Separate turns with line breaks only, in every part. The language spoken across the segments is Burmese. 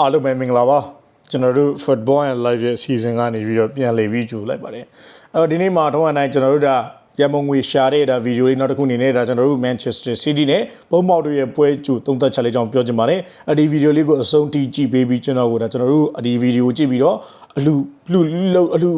အားလုံးပဲမင်္ဂလာပါကျွန်တော်တို့ football and live ရဲ့ season ကနေပြီးတော့ပြန်လည်ပြီးကြိုလိုက်ပါတယ်အဲ့တော့ဒီနေ့မှာတော့အတိုင်းကျွန်တော်တို့ဒါရမုံငွေရှာတဲ့ဒါဗီဒီယိုလေးနောက်တစ်ခုအနေနဲ့ဒါကျွန်တော်တို့ Manchester City နဲ့ပုံမောက်တို့ရဲ့ပွဲကြိုသုံးသက်ချက်လေးကြောင့်ပြောချင်ပါတယ်အဲ့ဒီဗီဒီယိုလေးကိုအဆုံးထိကြည့်ပေးပြီးကျွန်တော်တို့ဒါကျွန်တော်တို့ဒီဗီဒီယိုကြည့်ပြီးတော့အလူ လူလုံးအလူ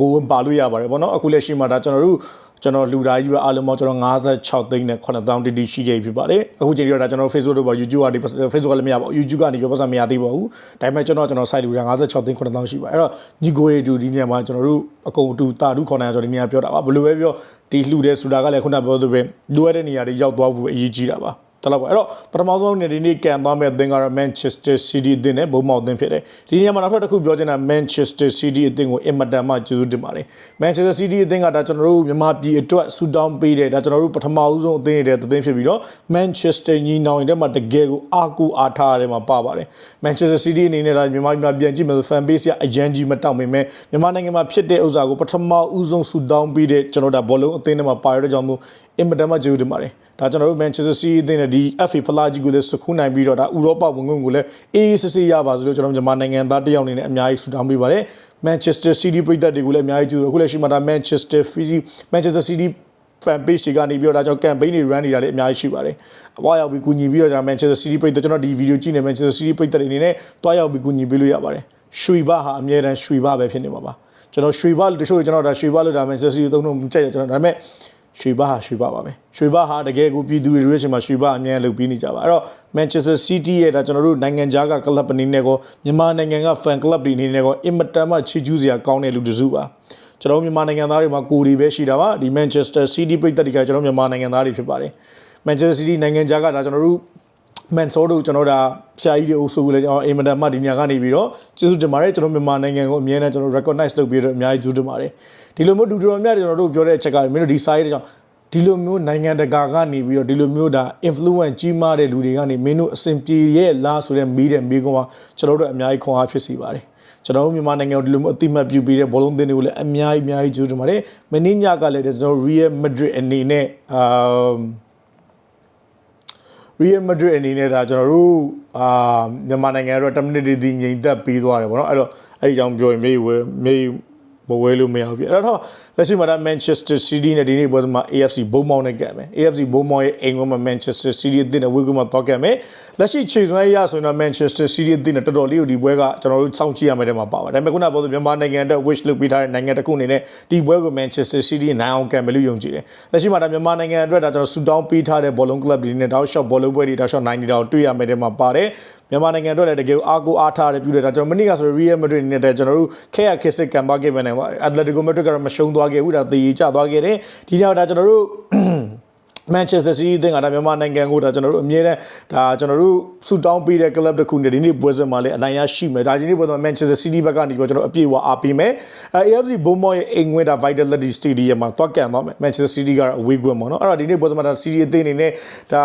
ကိုဝင်ပါလို့ရပါတယ်ဗောနော်အခုလက်ရှိမှာဒါကျွန်တော်တို့ကျွန်တော်လူသားကြီးပဲအားလုံးပေါင်းကျွန်တော်56သိန်းနဲ့9000တိတိရှိခဲ့ဖြစ်ပါတယ်အခုချိန်တော့ဒါကျွန်တော် Facebook တို့ပါ YouTube ကနေ Facebook ကလည်းမရပါဘူး YouTube ကနေပြောပတ်စံမရသေးပါဘူးဒါပေမဲ့ကျွန်တော်ကျွန်တော် site လူသား56သိန်း9000ရှိပါအဲ့တော့ညီကိုရေတူဒီနေရာမှာကျွန်တော်တို့အကုန်အတူတာတူခေါ်နိုင်ကျွန်တော်ဒီနေရာပြောတာပါဘယ်လိုပဲပြောဒီလှူတဲ့ဆိုတာကလည်းခုနပြောသလိုပဲလိုရတဲ့နေရာတွေရောက်သွားဖို့အရေးကြီးတာပါ တလောက်ပါအဲ့တော့ပထမဆုံးနေ့ဒီနေ့ကန်သွားမဲ့အသင်းကတော့ Manchester City အသင်းနဲ့ဘုံမောက်အသင်းဖြစ်တယ်ဒီနေရာမှာနောက်ထပ်တစ်ခုပြောချင်တာ Manchester City အသင်းကိုအင်မတန်မှကျေးဇူးတင်ပါတယ် Manchester City အသင်းကဒါကျွန်တော်တို့မြန်မာပြည်အတွက်ဆူတောင်းပေးတယ်ဒါကျွန်တော်တို့ပထမဦးဆုံးအသင်းရဲ့အသင်းဖြစ်ပြီးတော့ Manchester ညီနောင်ရဲ့မှာတကယ်ကိုအားကိုအားထားရတယ်မှာပါပါတယ် Manchester City အနေနဲ့ဒါမြန်မာပြည်မှာပြန်ကြည့်မယ်ဆို fan base ကအရန်ကြီးမတောက်မိမဲ့မြန်မာနိုင်ငံမှာဖြစ်တဲ့ဥစ္စာကိုပထမဦးဆုံးဆူတောင်းပေးတဲ့ကျွန်တော်ဒါဘောလုံးအသင်းထဲမှာပါရတဲ့ကြောင့်မို့အင်မတန်မှကျေးဇူးတင်ပါတယ်ဒါကျွန်တော်တို့ Manchester City အသင်းနဲ့ဒီ FA ဖလားကြီးကိုလည်းစခုနိုင်ပြီးတော့ဒါဥရောပဝင်ခွင့်ကိုလည်းအေးအေးဆေးဆေးရပါစို့လို့ကျွန်တော်မြန်မာနိုင်ငံသားတယောက်အနေနဲ့အများကြီးဆုတောင်းပေးပါတယ် Manchester City ပြည်သက်တွေကိုလည်းအများကြီးကျေးဇူးအခုလည်းရှိမှဒါ Manchester City Manchester City fan page တွေကနေပြီးတော့ဒါကြောင့် campaign တွေ run နေတာလည်းအများကြီးရှိပါတယ်။အဝါရောက်ပြီးကူညီပြီးတော့ဒါ Manchester City ပြည်သက်ကျွန်တော်ဒီ video ကြည့်နေ Manchester City ပြည်သက်တွေအနေနဲ့တွားရောက်ပြီးကူညီပေးလို့ရပါတယ်။ရွှေဘဟာအမြဲတမ်းရွှေဘပဲဖြစ်နေမှာပါ။ကျွန်တော်ရွှေဘတချို့ကျွန်တော်ဒါရွှေဘလို့ဒါ Manchester City သုံးလို့မကြိုက်ရကျွန်တော်ဒါပေမဲ့ ရွှေဘဟာရွှေဘပါပဲရွှေဘဟာတကယ်ကိုပြည်သူတွေရဲ့အချိန်မှာရွှေဘအမြဲလုပ်ပြီးနေကြပါအဲ့တော့ Manchester City ရဲ့ဒါကျွန်တော်တို့နိုင်ငံခြားက club အနေနဲ့ကောမြန်မာနိုင်ငံက fan club တွေအနေနဲ့ကောအင်မတန်မှချီးကျူးစရာကောင်းတဲ့လူတစ်စုပါကျွန်တော်မြန်မာနိုင်ငံသားတွေမှာကိုယ်တွေပဲရှိတာပါဒီ Manchester City ပြည်သက်တွေကကျွန်တော်မြန်မာနိုင်ငံသားတွေဖြစ်ပါတယ် Manchester City နိုင်ငံခြားကဒါကျွန်တော်တို့ မန်ဆိုတို့ကျွန်တော်ဒါဖြာကြီးတွေအုပ်စုလည်းကျွန်တော်အင်မတန်မှဒီညကနေပြီးတော့ကျေးဇူးတင်ပါတယ်ကျွန်တော်မြန်မာနိုင်ငံကိုအမြဲတမ်းကျွန်တော် recognize လုပ်ပြီးတော့အများကြီးကျေးဇူးတင်ပါတယ်ဒီလိုမျိုးဒူတော်များကျွန်တော်တို့ပြောတဲ့အချက်ကမင်းတို့ဒီ site တွေကြောင့်ဒီလိုမျိုးနိုင်ငံတကာကနေပြီးတော့ဒီလိုမျိုးဒါ influence ကြီးမားတဲ့လူတွေကနေမင်းတို့အစဉ်ပြေရဲ့လားဆိုတဲ့မေးတဲ့မေးခွန်းကကျွန်တော်တို့အများကြီးခွန်အားဖြစ်စီပါတယ်ကျွန်တော်တို့မြန်မာနိုင်ငံကိုဒီလိုမျိုးအတိမတ်ပြုပြီးတဲ့ဘောလုံးသင်းတွေကိုလည်းအများကြီးအများကြီးကျေးဇူးတင်ပါတယ်မင်းညကလည်းကျွန်တော် Real Madrid အနေနဲ့အာ Real Madrid အနေနဲ့ဒါကျွန်တော်တို့အာမြန်မာနိုင်ငံကတော့10မိနစ်တည်းငြိမ်သက်ပြီးသွားတယ်ဗောနော်အဲ့တော့အဲ့ဒီကြောင့်ပြောရင်မေးဝဲမေး မဝဲလို့မရဘူးပြအဲ့တော့လက်ရှိမှာဒါ Manchester City နဲ့ဒီနေ့ပွဲမှာ AFC ဘုံမောင်းနဲ့ကပ်မယ် AFC ဘုံမောင်းရဲ့အိမ်ကမှာ Manchester City အသင်းနဲ့ဝေကူမှာတော့ကပ်မယ်လက်ရှိချိန်စွမ်းရဆိုရင်တော့ Manchester City အသင်းနဲ့တော်တော်လေးကိုဒီပွဲကကျွန်တော်တို့စောင့်ကြည့်ရမယ်တဲ့မှာပါပါတယ်ဒါပေမဲ့ခုနကပြောသလိုမြန်မာနိုင်ငံအတွက် wish လုပ်ပေးထားတဲ့နိုင်ငံတစ်ခုအနေနဲ့ဒီပွဲကို Manchester City နိုင်အောင်ကပ်မယ်လို့ယုံကြည်တယ်လက်ရှိမှာဒါမြန်မာနိုင်ငံအတွက်ဒါကျွန်တော်ဆူတောင်းပေးထားတဲ့ဘောလုံး club တွေနဲ့တောက်ရှော့ဘောလုံးပွဲတွေတောက်ရှော့90တောင်တွေ့ရမယ်တဲ့မှာပါတယ် မြန်မာနိုင်ငံအတွက်လည်းတကယ်အားကိုအားထားတယ်ပြုတယ်ဒါကျွန်တော်မနေ့ကဆို Real Madrid နဲ့တဲ့ကျွန်တော်တို့ခဲရခစ်စစ်ကံပါခဲ့မယ်နဲ့ Atletico Madrid ကတော့မရှုံးသွားခဲ့ဘူးဒါတည်ကြသွားခဲ့တယ်ဒီနောက်ဒါကျွန်တော်တို့ Manchester City တင်ကဒါမြန်မာနိုင်ငံကိုဒါကျွန်တော်တို့အမြဲတမ်းဒါကျွန်တော်တို့ဆူတောင်းပေးတဲ့ club တစ်ခုနဲ့ဒီနေ့ပွဲစဉ်မှာလည်းအနိုင်ရရှိမယ်ဒါဒီနေ့ပွဲစဉ်မှာ Manchester City ဘက်ကနေပြီးကျွန်တော်အပြည့်အဝအားပေးမယ်အဲ AFC Bournemouth ရဲ့အိမ်ဝင်းဒါ Vitality Stadium မှာတွက်ကန်သွားမယ် Manchester City ကတော့အဝေးကွင်းပေါ့နော်အဲ့တော့ဒီနေ့ပွဲစဉ်မှာဒါ City အသင်းအနေနဲ့ဒါ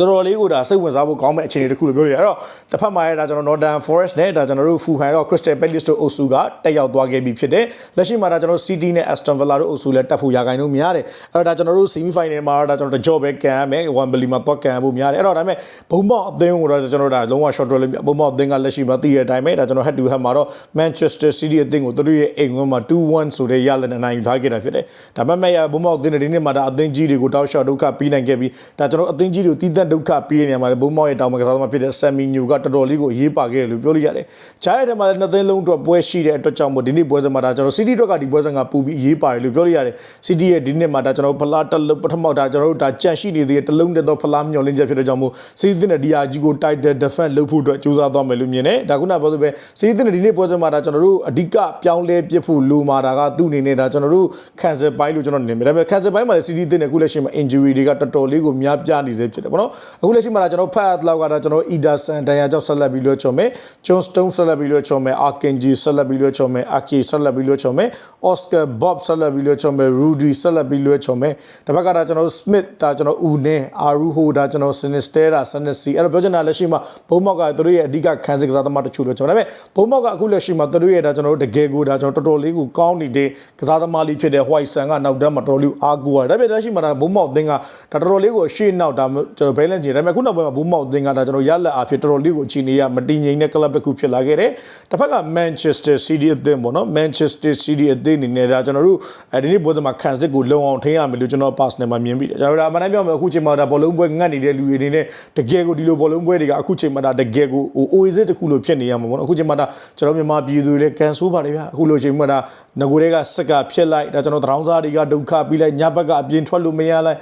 တော်တော်လေးကိုဒါစိတ်ဝင်စားဖို့ကောင်းမဲ့အခြေအနေတစ်ခုလို့ပြောရအဲ့တော့တစ်ဖက်မှာလည်းဒါကျွန်တော် Northern Forest နဲ့ဒါကျွန်တော်တို့ Fulham တော့ Crystal Palace တို့အုပ်စုကတက်ရောက်သွားခဲ့ပြီဖြစ်တယ်လက်ရှိမှာဒါကျွန်တော် City နဲ့ Aston Villa တို့အုပ်စုလည်းတက်ဖို့ရာဂိုင်တို့များတယ်အဲ့တော့ဒါကျွန်တော်တို့ semi final မှာဒါကျွန်တော်တကြောပဲကန်ရမယ် Wembley မှာတော့ကန်ဖို့များတယ်အဲ့တော့ဒါပေမဲ့ဘုံမောက်အသင်းကိုတော့ကျွန်တော်ဒါလုံးဝ short draw လေးဘုံမောက်အသင်းကလက်ရှိမှာသိရတဲ့အတိုင်းပဲဒါကျွန်တော် head to head မှာတော့ Manchester City အသင်းကိုသူတို့ရဲ့အိမ်ဝန်းမှာ2-1ဆိုတဲ့ရလဒ်နဲ့နိုင်ယူထားခဲ့တာဖြစ်တယ်ဒါပေမဲ့ဘုံမောက်အသင်းတွေဒီနေ့မှာဒါအသင်းကြီးတွေကိုတောက်လျှောက်ဒုက္ခပြီးနိုင်ခဲ့ပြီးဒါကျွန်တော်အသင်းကြီးတွေကိုတည်တံ့ဒုက္ခပြီးနေမှာလေဘုံမောက်ရဲ့တောင်မကစားသမားဖြစ်တဲ့ဆမ်မီညူကတော်တော်လေးကိုအရေးပါခဲ့တယ်လို့ပြောလို့ရတယ်။ဂျားရဲ့ထဲမှာလည်းနှစ်သိန်းလုံးအတွက်ပွဲရှိတဲ့အတွက်ကြောင့်မို့ဒီနေ့ပွဲစဉ်မှာဒါကျွန်တော်စီးတီအတွက်ကဒီပွဲစဉ်ကပူပြီးအရေးပါတယ်လို့ပြောလို့ရတယ်။စီးတီရဲ့ဒီနေ့မှာဒါကျွန်တော်ဖလားတစ်လုံးပထမဒါကျွန်တော်တို့ဒါကြန့်ရှိနေသေးတဲ့တစ်လုံးတည်းသောဖလားမျောလင်းချက်ဖြစ်တဲ့ကြောင့်မို့စီးတီနဲ့ဒီယာကြီးကို title defense လုပ်ဖို့အတွက်ကြိုးစားသွားမယ်လို့မြင်တယ်။ဒါခုနပြောသလိုပဲစီးတီနဲ့ဒီနေ့ပွဲစဉ်မှာဒါကျွန်တော်တို့အဓိကပြောင်းလဲပြစ်ဖို့လိုမှာဒါကသူ့အနေနဲ့ဒါကျွန်တော်တို့ cancel ပိုင်းလို့ကျွန်တော်နေမယ်။ဒါပေမဲ့ cancel ပိုင်းမှာလည်းစီးတီနဲ့အခုလက်ရှိမှာ injury တွေကတော်တော်လေးကိုများပြားနေစေဖြစ်တယ်ပေါ့နော်။အခုလက်ရှိမှာဒါကျွန်တော်ဖတ်လောက်ကတော့ကျွန်တော် Ederson တန်ရာကြောင့်ဆက်လက်ပြီးလွှတ်ချုံမယ် John Stone ဆက်လက်ပြီးလွှတ်ချုံမယ် Akinji ဆက်လက်ပြီးလွှတ်ချုံမယ် Aki ဆက်လက်ပြီးလွှတ်ချုံမယ် Oscar Bob ဆက်လက်ပြီးလွှတ်ချုံမယ် Rudy ဆက်လက်ပြီးလွှတ်ချုံမယ်တစ်ဖက်ကဒါကျွန်တော် Smith ဒါကျွန်တော် Une Aruho ဒါကျွန်တော် Sinistera Sanesi အဲ့တော့ပြောချင်တာလက်ရှိမှာဘုံမောက်ကသူတို့ရဲ့အဓိကခံစစ်ကစားသမားတချို့လို့ကျွန်တော်ဒါပေမဲ့ဘုံမောက်ကအခုလက်ရှိမှာသူတို့ရဲ့ဒါကျွန်တော်တို့တကယ်ကိုဒါကျွန်တော်တော်တော်လေးကိုကောင်းနေတဲ့ကစားသမားလေးဖြစ်တဲ့ White Sun ကနောက်တန်းမှာတော်တော်လေးအားကိုးရတယ်ဒါပေမဲ့လက်ရှိမှာဒါဘုံမောက်အသင်းကဒါတော်တော်လေးကိုရှေ့နောက်ဒါကျွန်တော်ဘ balance ကြီးဒါပေမဲ့ခုနောက်ပိုင်းမှာဘူးမောက်အသင်းကဒါကျွန်တော်ရလက်အားဖြင့်တော်တော်လေးကိုအခြေအနေရမတည်ငြိမ်တဲ့ club တစ်ခုဖြစ်လာခဲ့တယ်တစ်ဖက်က Manchester City အသင်းပေါ့နော် Manchester City အသင်းအနေနဲ့ဒါကျွန်တော်တို့အဲဒီနေ့ပွဲစဉ်မှာခံစစ်ကိုလုံအောင်ထိန်းရမယ်လို့ကျွန်တော် personal မှာမြင်ပြီးတယ်ကျွန်တော်တို့ဒါအမှန်တမ်းပြောမယ်အခုချိန်မှာဒါဘောလုံးပွဲငတ်နေတဲ့လူတွေအနေနဲ့တကယ်ကိုဒီလိုဘောလုံးပွဲတွေကအခုချိန်မှာဒါတကယ်ကိုဟို oasis တစ်ခုလိုဖြစ်နေရမှာပေါ့နော်အခုချိန်မှာဒါကျွန်တော်မြန်မာပြည်သူတွေလည်းကန်ဆိုးပါတယ်ဗျာအခုလိုချိန်မှာဒါငကိုတွေကစက်ကဖြစ်လိုက်ဒါကျွန်တော်တရောင်းစားတွေကဒုက္ခပြီးလိုက်ညဘက်ကအပြင်ထွက်လို့မရလိုက်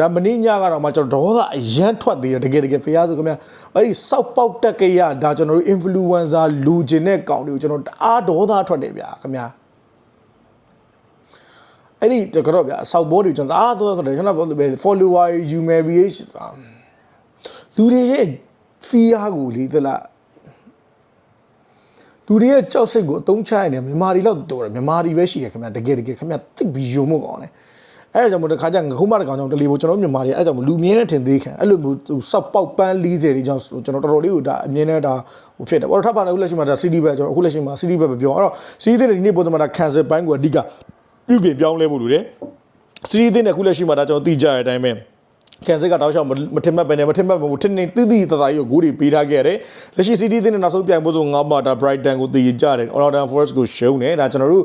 ဒါမင်းညကတော့မှကျွန်တော်ဒေါသအရန်ထွက်သေးတယ်တကယ်တကယ်ဖရားဆိုခင်ဗျာအဲ့ဒီစောက်ပေါက်တက်ကြရဒါကျွန်တော်တို့ influencer လူကျင်တဲ့ကောင်တွေကိုကျွန်တော်တအားဒေါသထွက်တယ်ဗျာခင်ဗျာအဲ့ဒီကတော့ဗျာစောက်ဘောတွေကျွန်တော်တအားသောဆိုတယ်ကျွန်တော် follower humiliate လူတွေရဲ့ fear ကိုလေသလားလူတွေရဲ့ကြောက်စိတ်ကိုအတုံးချရနေမြန်မာတွေလောက်တော်တယ်မြန်မာတွေပဲရှိတယ်ခင်ဗျာတကယ်တကယ်ခင်ဗျာသိပြီးယုံမို့ကောင်းတယ် အဲ့ဒါကြောင့်မို့တခါကျငခုမတကောင်ကြောင့်တလီကိုကျွန်တော်မြန်မာတွေအဲ့ဒါကြောင့်လူမြင်းနဲ့ထင်သေးခံအဲ့လိုမျိုးစောက်ပေါက်ပန်း40တွေကြောင့်ကျွန်တော်တော်တော်လေးကိုဒါအမြင်နဲ့ဒါဟိုဖြစ်တယ်ဘာလို့ထပ်ပါလဲအခုလက်ရှိမှာဒါ CD ပဲကျွန်တော်အခုလက်ရှိမှာ CD ပဲပဲပြောအဲ့တော့ CD တဲ့ဒီနေ့ပုံစံမှာဒါ cancel ပိုင်းကိုအဓိကပြုပြင်ပြောင်းလဲဖို့လိုတယ် CD တဲ့အခုလက်ရှိမှာဒါကျွန်တော်သိကြရတဲ့အတိုင်းပဲ ကန်စစ်ကတောက်လျှောက်မထင်မှတ်ပဲနဲ့မထင်မှတ်ဘူးထင်နေတိတိတသားကြီးကိုဂိုးတွေပေးထားခဲ့ရတယ်။လက်ရှိ CD သင်းနဲ့နောက်ဆုံးပြိုင်ပွဲဆိုငါးမှာဒါ Brighton ကိုတည်ကြတယ်။ Orlando Forest ကိုရှုံးတယ်။ဒါကျွန်တော်တို့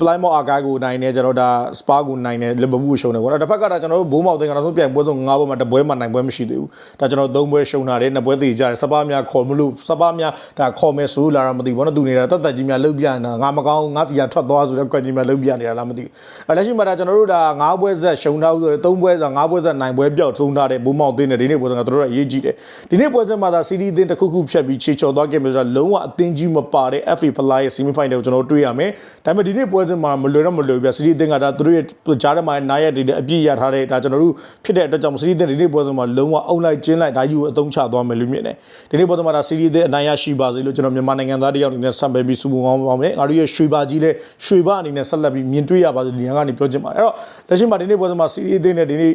Plymouth Argyle ကိုနိုင်တယ်ကျွန်တော်ဒါ Spa ကိုနိုင်တယ် Liverpool ကိုရှုံးတယ်ပေါ့နော်။တစ်ဖက်ကဒါကျွန်တော်တို့ဘိုးမောက်သင်းကနောက်ဆုံးပြိုင်ပွဲဆိုငါးပွဲမှာတပွဲမှနိုင်ပွဲမရှိသေးဘူး။ဒါကျွန်တော်သုံးပွဲရှုံးတာတယ်နှစ်ပွဲတည်ကြတယ်။စပါးများခေါ်မလို့စပါးများဒါခေါ်မယ်ဆိုလာတော့မသိဘူးပေါ့နော်။သူနေတာတတ်တတ်ကြီးများလှုပ်ပြနေတာငါမကောင်းငါစီကထွက်သွားဆိုတဲ့ကွက်ကြီးများလှုပ်ပြနေတာလားမသိဘူး။အဲလက်ရှိမှာဒါကျွန်တော်တို့ဒါငါးပွဲဆက်ရှုံးထားဘူးဆိုရင်သုံးပွဲဆိုငါးပွဲဆက်နိုင်ပွဲပြောက်သုံးထားတယ်ဘိုးမောက်သင်းနဲ့ဒီနေ့ပွဲစဉ်ကတို့တို့အရေးကြီးတယ်ဒီနေ့ပွဲစဉ်မှာသာစီးတီးအသင်းတစ်ခုခုဖြတ်ပြီးခြေချော်သွားခဲ့မျိုးဆိုတာလုံးဝအသင်းကြီးမပါတဲ့ FA Fly ရဲ့ semi final ကိုကျွန်တော်တွေ့ရမယ်ဒါပေမဲ့ဒီနေ့ပွဲစဉ်မှာမလွယ်တော့မလွယ်ဘူးပြစီးတီးအသင်းကဒါသူတို့ရဲ့ကြားထဲမှာနားရက်တွေနဲ့အပြည့်ရထားတဲ့ဒါကျွန်တော်တို့ဖြစ်တဲ့အတွက်ကြောင့်စီးတီးအသင်းဒီနေ့ပွဲစဉ်မှာလုံးဝအုံလိုက်ကျင်းလိုက်ဒါယူအသုံးချသွားမယ်လို့မြင်တယ်ဒီနေ့ပွဲစဉ်မှာဒါစီးတီးအသင်းအနိုင်ရရှိပါစေလို့ကျွန်တော်မြန်မာနိုင်ငံသားတယောက်အနေနဲ့ဆံပယ်ပြီးစုပုံကောင်းပါမယ်ငါတို့ရဲ့ရွှေပါကြီးလဲရွှေပါအနေနဲ့ဆက်လက်ပြီးမြင်တွေ့ရပါစေဒီညကနေပြောချင်ပါတယ်အဲ့တော့လက်ရှိမှာဒီနေ့ပွဲစဉ်မှာစီးတီးအသင်းနဲ့ဒီနေ့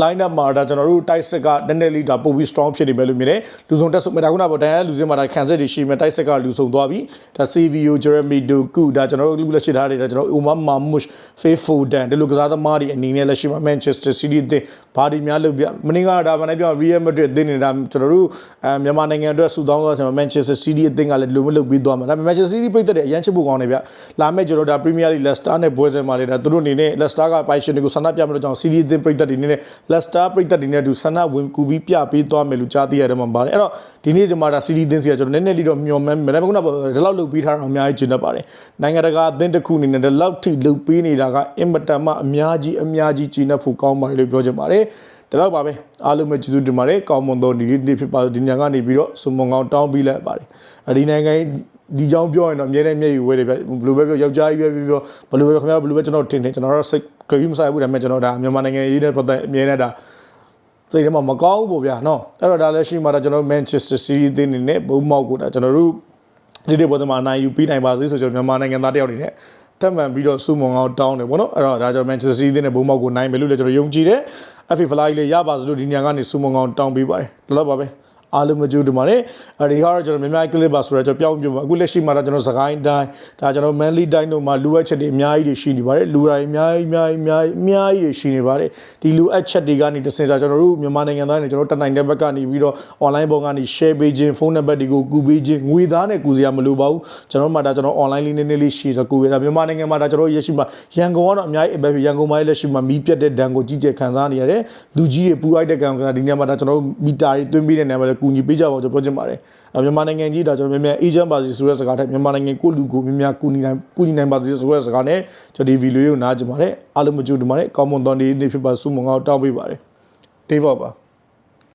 line up မှာဒါကျွန်တော်တို့တိုက်စစ်ကနည်းနည်းလေးဒါပို့ပြီး strong ဖြစ်နေမယ်လို့မြင်တယ်လူစုံတက်ဆုဒါခုနကဒန်ရလူစင်းမှာဒါခံစစ်တွေရှိမယ်တိုက်စစ်ကလူစုံသွားပြီဒါ CVO Jeremy Doku ဒါကျွန်တော်တို့လူလက်ရှိထားတယ်ဒါကျွန်တော် Omar Mamouche Faithful Dan ဒီလိုကစားသမားတွေအနေနဲ့လက်ရှိမှာ Manchester City တဲ့ဘာဒီများလုပ်ပြမင်းကဒါမနေ့ပြော Real Madrid အသင်းနေတာကျွန်တော်တို့အဲမြန်မာနိုင်ငံအတွက်ဆူတောင်းသွားကျွန်တော် Manchester City အသင်းကလည်းလူမလုပ်ပြီးသွားမှာဒါပေမဲ့ Manchester City ပြည်သက်တဲ့အရန်ချစ်ဖို့ကောင်းတယ်ဗျလာမယ့်ကျွန်တော်ဒါ Premier League Leicester နဲ့ပွဲစဉ်မှာလေဒါသူတို့အနေနဲ့ Leicester ကပိုင်ရှင်တွေကိုဆန္ဒပြမလို့ကြောင့် City အသင်းပြည်သက်တွေအနေနဲ့ Leicester ပြည်သက်တွေနဲ့အတူဆန္ဒဝင်ကူပြီးပြပေးသွားမယ်လို့ကြားသိရတယ်မှာပါတယ်အဲ့တော့ဒီနေ့ကျွန်မဒါ City အသင်းစီကကျွန်တော်နည်းနည်းလေးတော့မျှော်မှန်းမယ်ဒါပေမဲ့ခုနကဒီလောက်လုပ်ပြီးထားတာအများကြီးကျင်တတ်ပါတယ်နိုင်ငံတကာအသင်းတစ်ခုအနေနဲ့ဒီလောက်ထိလုပ်ပေးနေတာကအင်မတန်မှအများကြီးအများကြီးကျင်တတ်ဖို့ကောင်းပါတယ်လို့ပြောချင်ပါတယ်ဒါတော့ပါပဲအားလုံးပဲကျေးဇူးတင်ပါတယ်ကောင်းမွန်သောဒီနေ့ဖြစ်ပါဒီညကနေပြီးတော့စုံမုံကောင်းတောင်းပြီးလိုက်ပါတယ်ဒီနိုင်ငံ ဒီကြောင်ပြောရင်တော့အမြဲတမ်းမျက်ရည်ဝဲတယ်ဗျဘယ်လိုပဲပြောယောက်ျားကြီးပဲပြောဘယ်လိုပဲခင်ဗျားဘယ်လိုပဲကျွန်တော်ထင်တယ်ကျွန်တော်တော့စိတ်ကြွေးမဆိုင်ဘူးဒါပေမဲ့ကျွန်တော်ဒါမြန်မာနိုင်ငံရေးတဲ့ပတ်သက်အမြဲတမ်းဒါစိတ်ထဲမှာမကောင်းဘူးပေါ့ဗျာနော်အဲ့တော့ဒါလည်းရှိမှတော့ကျွန်တော် Manchester City အသင်းနေနဲ့ဘုံမောက်ကိုဒါကျွန်တော်တို့ဒီဒီပေါ်မှာနိုင်ယူပြီးနိုင်ပါစေဆိုကျွန်တော်မြန်မာနိုင်ငံသားတယောက်အနေနဲ့ထပ်မံပြီးတော့စုမုံအောင်တောင်းတယ်ပေါ့နော်အဲ့တော့ဒါကျွန်တော် Manchester City နဲ့ဘုံမောက်ကိုနိုင်မယ်လို့လည်းကျွန်တော်ယုံကြည်တယ် FA Fly လေးရပါစလို့ဒီညကနေစုမုံအောင်တောင်းပေးပါတယ်ဒါတော့ပါပဲ အားလုံးမကြိုးတူပါတယ်အဲဒီဟာတော့ကျွန်တော်များများ clip ပါဆိုတော့ကျွန်တော်ပြောင်းပြပါအခုလက်ရှိမှာတော့ကျွန်တော်စကိုင်းတိုင်းဒါကျွန်တော် manly တိုင်းတို့မှာလူအပ်ချက်တွေအများကြီးတွေရှိနေပါတယ်လူတိုင်းအများကြီးအများကြီးအများကြီးအများကြီးတွေရှိနေပါတယ်ဒီလူအပ်ချက်တွေကနေတစင်စားကျွန်တော်တို့မြန်မာနိုင်ငံသားတွေကျွန်တော်တက်နိုင်တဲ့ဘက်ကနေပြီးတော့ online ပေါ်ကနေ share ပေးခြင်းဖုန်းနံပါတ်တွေကိုကူပေးခြင်းငွေသားနဲ့ကူစရာမလိုပါဘူးကျွန်တော်တို့မှာဒါကျွန်တော် online လေးနည်းနည်းလေးရှိဆိုကူပေးတာမြန်မာနိုင်ငံမှာဒါကျွန်တော်ရရှိမှာရန်ကုန်ကတော့အများကြီးအပဲရန်ကုန်မှာလက်ရှိမှာမီးပြတ်တဲ့ဒဏ်ကိုကြီးကျယ်ခံစားနေရတယ်လူကြီးတွေပူအိုက်တဲ့ကံကဒီနေ့မှာဒါကျွန်တော်တို့မီတာတွေတွင်းပေးတဲ့နေရာမှာလည်းကူညီပေးကြပါဦးကျွန်တော်ပြောချင်ပါတယ်မြန်မာနိုင်ငံကြီးဒါကျွန်တော်များများ agent ပါစီဆိုတဲ့စကားထက်မြန်မာနိုင်ငံကိုလူကိုများများကူညီနိုင်ကူညီနိုင်ပါစေဆိုတဲ့စကားနဲ့ကျွန်တော်ဒီဗီဒီယိုကိုနားကြပါတယ်အားလုံးမကြိုးတူပါတယ်ကောင်းမွန်သောနေ့နေ့ဖြစ်ပါစုမငေါတောင်းပေးပါတယ် Dave ပါ